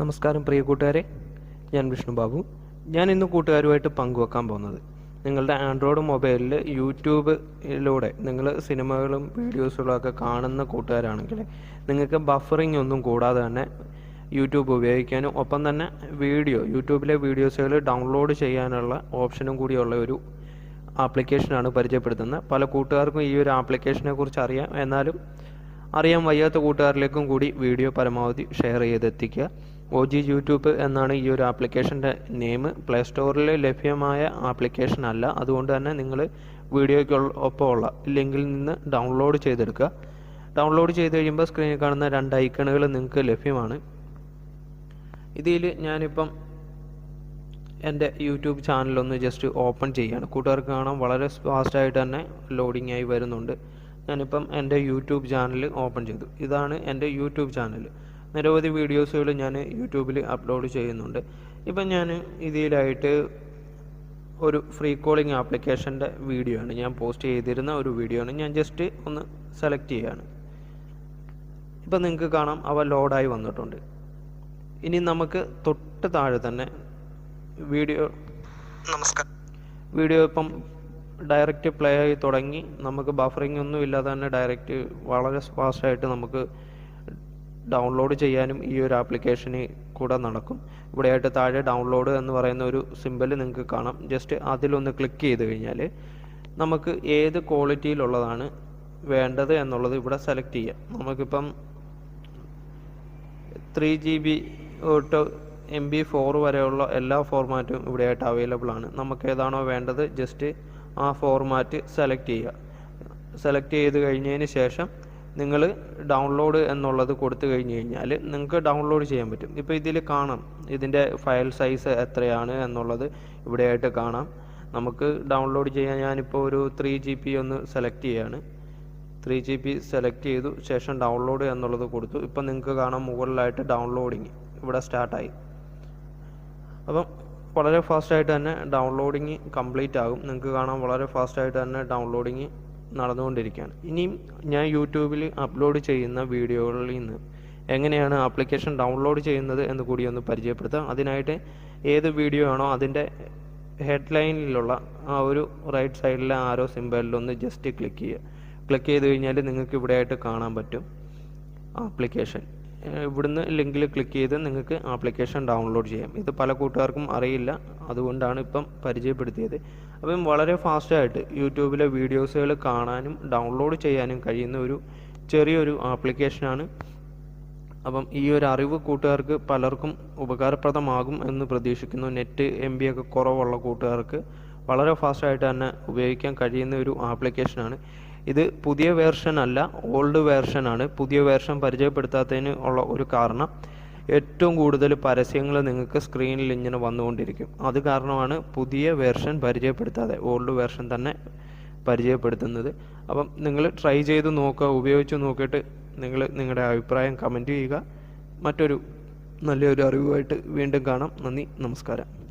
നമസ്കാരം പ്രിയ കൂട്ടുകാരെ. ഞാൻ വിഷ്ണു ബാബു. ഞാൻ ഇന്ന് കൂട്ടുകാരുമായിട്ട് പങ്കുവെക്കാൻ പോകുന്നത് നിങ്ങളുടെ ആൻഡ്രോയിഡ് മൊബൈലിൽ യൂട്യൂബിലൂടെ നിങ്ങൾ സിനിമകളും വീഡിയോസുകളും ഒക്കെ കാണുന്ന കൂട്ടുകാരാണെങ്കിൽ നിങ്ങൾക്ക് ബഫറിംഗ് ഒന്നും കൂടാതെ തന്നെ യൂട്യൂബ് ഉപയോഗിക്കാനും ഒപ്പം തന്നെ വീഡിയോ യൂട്യൂബിലെ വീഡിയോസുകൾ ഡൗൺലോഡ് ചെയ്യാനുള്ള ഓപ്ഷനും കൂടിയുള്ള ഒരു ആപ്ലിക്കേഷനാണ് പരിചയപ്പെടുത്തുന്നത്. പല കൂട്ടുകാർക്കും ഈ ഒരു ആപ്ലിക്കേഷനെ കുറിച്ച് അറിയാം. എന്നാലും അറിയാൻ വയ്യാത്ത കൂട്ടുകാരിലേക്കും കൂടി വീഡിയോ പരമാവധി ഷെയർ ചെയ്തെത്തിക്കുക. ഒ ജി യൂട്യൂബ് എന്നാണ് ഈ ഒരു ആപ്ലിക്കേഷന്റെ നെയിം. പ്ലേ സ്റ്റോറിൽ ലഭ്യമായ ആപ്ലിക്കേഷൻ അല്ല. അതുകൊണ്ട് തന്നെ നിങ്ങൾ വീഡിയോയ്ക്ക് ഒപ്പമുള്ള ലിങ്കിൽ നിന്ന് ഡൗൺലോഡ് ചെയ്തെടുക്കുക. ഡൗൺലോഡ് ചെയ്ത് കഴിയുമ്പോൾ സ്ക്രീനിൽ കാണുന്ന രണ്ട് ഐക്കണുകൾ നിങ്ങൾക്ക് ലഭ്യമാണ്. ഇതിൽ ഞാനിപ്പം എന്റെ യൂട്യൂബ് ചാനലൊന്ന് ജസ്റ്റ് ഓപ്പൺ ചെയ്യുകയാണ് കൂട്ടുകാർക്ക് കാണാൻ വളരെ ഫാസ്റ്റായിട്ട് തന്നെ ലോഡിംഗ് ആയി വരുന്നുണ്ട്. ഞാനിപ്പം എന്റെ യൂട്യൂബ് ചാനൽ ഓപ്പൺ ചെയ്തു. ഇതാണ് എന്റെ യൂട്യൂബ് ചാനൽ നിരവധി വീഡിയോസുകൾ ഞാൻ യൂട്യൂബിൽ അപ്ലോഡ് ചെയ്യുന്നുണ്ട്. ഇപ്പം ഞാൻ ഇതിലായിട്ട് ഒരു ഫ്രീ കോളിംഗ് ആപ്ലിക്കേഷന്റെ വീഡിയോ ആണ് ഞാൻ പോസ്റ്റ് ചെയ്തിരുന്ന ഒരു വീഡിയോ ആണ് ഞാൻ ജസ്റ്റ് ഒന്ന് സെലക്ട് ചെയ്യുകയാണ് ഇപ്പം നിങ്ങൾക്ക് കാണാം അവ ലോഡായി വന്നിട്ടുണ്ട്. ഇനി നമുക്ക് തൊട്ട് താഴെ തന്നെ വീഡിയോ നമസ്കാരം. വീഡിയോ ഇപ്പം ഡയറക്റ്റ് പ്ലേ ആയി തുടങ്ങി. നമുക്ക് ബഫറിംഗ് ഒന്നും ഇല്ലാതെ തന്നെ ഡയറക്റ്റ് വളരെ ഫാസ്റ്റായിട്ട് നമുക്ക് ഡൗൺലോഡ് ചെയ്യാനും ഈ ഒരു ആപ്ലിക്കേഷനിൽ കൂടെ നടക്കും. ഇവിടെയായിട്ട് താഴെ ഡൗൺലോഡ് എന്ന് പറയുന്ന ഒരു സിമ്പൽ നിങ്ങൾക്ക് കാണാം. ജസ്റ്റ് അതിലൊന്ന് ക്ലിക്ക് ചെയ്ത് കഴിഞ്ഞാൽ നമുക്ക് ഏത് ക്വാളിറ്റിയിലുള്ളതാണ് വേണ്ടത് എന്നുള്ളത് ഇവിടെ സെലക്ട് ചെയ്യാം. നമുക്കിപ്പം ത്രീ ജി ബി തൊട്ട് എം ബി ഫോർ വരെയുള്ള എല്ലാ ഫോർമാറ്റും ഇവിടെയായിട്ട് അവൈലബിൾ ആണ്. നമുക്ക് ഏതാണോ വേണ്ടത് ജസ്റ്റ് ആ ഫോർമാറ്റ് സെലക്ട് ചെയ്യുക. സെലക്ട് ചെയ്ത് കഴിഞ്ഞതിന് ശേഷം നിങ്ങൾ ഡൗൺലോഡ് എന്നുള്ളത് കൊടുത്തു കഴിഞ്ഞ് കഴിഞ്ഞാൽ നിങ്ങൾക്ക് ഡൗൺലോഡ് ചെയ്യാൻ പറ്റും. ഇപ്പോൾ ഇതിൽ കാണാം. ഇതിന്റെ ഫയൽ സൈസ് എത്രയാണ് എന്നുള്ളത് ഇവിടെയായിട്ട് കാണാം. നമുക്ക് ഡൗൺലോഡ് ചെയ്യാൻ ഞാനിപ്പോൾ ഒരു ത്രീ ജി ബി ഒന്ന് സെലക്ട് ചെയ്യാണ്. ത്രീ ജി ബി സെലക്ട് ചെയ്തു ശേഷം ഡൗൺലോഡ് എന്നുള്ളത് കൊടുത്തു. ഇപ്പം നിങ്ങൾക്ക് കാണാം മുകളിലായിട്ട് ഡൗൺലോഡിങ് ഇവിടെ സ്റ്റാർട്ടായി അപ്പം വളരെ ഫാസ്റ്റായിട്ട് തന്നെ ഡൗൺലോഡിങ് കംപ്ലീറ്റ് ആകും. നിങ്ങൾക്ക് കാണാം വളരെ ഫാസ്റ്റായിട്ട് തന്നെ ഡൗൺലോഡിങ് നടന്നുകൊണ്ടിരിക്കുകയാണ്. ഇനിയും ഞാൻ യൂട്യൂബിൽ അപ്ലോഡ് ചെയ്യുന്ന വീഡിയോകളിൽ നിന്ന് എങ്ങനെയാണ് ആപ്ലിക്കേഷൻ ഡൗൺലോഡ് ചെയ്യുന്നത് എന്ന് കൂടി ഒന്ന് പരിചയപ്പെടുത്താം. അതിനായിട്ട് ഏത് വീഡിയോ ആണോ അതിന്റെ ഹെഡ്ലൈനിലുള്ള ആ ഒരു റൈറ്റ് സൈഡിലെ ആരോ സിമ്പലിലൊന്ന് ജസ്റ്റ് ക്ലിക്ക് ചെയ്യുക. ക്ലിക്ക് ചെയ്ത് കഴിഞ്ഞാൽ നിങ്ങൾക്ക് ഇവിടെ ആയിട്ട് കാണാൻ പറ്റും ആപ്ലിക്കേഷൻ. ഇവിടുന്ന് ലിങ്കിൽ ക്ലിക്ക് ചെയ്ത് നിങ്ങൾക്ക് ആപ്ലിക്കേഷൻ ഡൗൺലോഡ് ചെയ്യാം. ഇത് പല കൂട്ടുകാർക്കും അറിയില്ല. അതുകൊണ്ടാണ് ഇപ്പം പരിചയപ്പെടുത്തിയത്. അപ്പം വളരെ ഫാസ്റ്റായിട്ട് യൂട്യൂബിലെ വീഡിയോസുകൾ കാണാനും ഡൗൺലോഡ് ചെയ്യാനും കഴിയുന്ന ഒരു ചെറിയൊരു ആപ്ലിക്കേഷനാണ്. അപ്പം ഈ ഒരു അറിവ് കൂട്ടുകാർക്ക് പലർക്കും ഉപകാരപ്രദമാകും എന്ന് പ്രതീക്ഷിക്കുന്നു. നെറ്റ് എം ബി ഒക്കെ കുറവുള്ള കൂട്ടുകാർക്ക് വളരെ ഫാസ്റ്റായിട്ട് തന്നെ ഉപയോഗിക്കാൻ കഴിയുന്ന ഒരു ആപ്ലിക്കേഷനാണ്. ഇത് പുതിയ വേർഷൻ അല്ല ഓൾഡ് വേർഷൻ ആണ്. പുതിയ വേർഷൻ പരിചയപ്പെടുത്താത്തതിന് ഉള്ള ഒരു കാരണം ഏറ്റവും കൂടുതൽ പരസ്യങ്ങൾ നിങ്ങൾക്ക് സ്ക്രീനിൽ ഇങ്ങനെ വന്നുകൊണ്ടിരിക്കും. അത് കാരണമാണ് പുതിയ വേർഷൻ പരിചയപ്പെടുത്താതെ ഓൾഡ് വേർഷൻ തന്നെ പരിചയപ്പെടുത്തുന്നത്. അപ്പം നിങ്ങൾ ട്രൈ ചെയ്ത് നോക്കുക ഉപയോഗിച്ച് നോക്കിയിട്ട് നിങ്ങൾ നിങ്ങളുടെ അഭിപ്രായം കമന്റ് ചെയ്യുക. മറ്റൊരു നല്ലൊരു അറിവുമായിട്ട് വീണ്ടും കാണാം. നന്ദി നമസ്കാരം.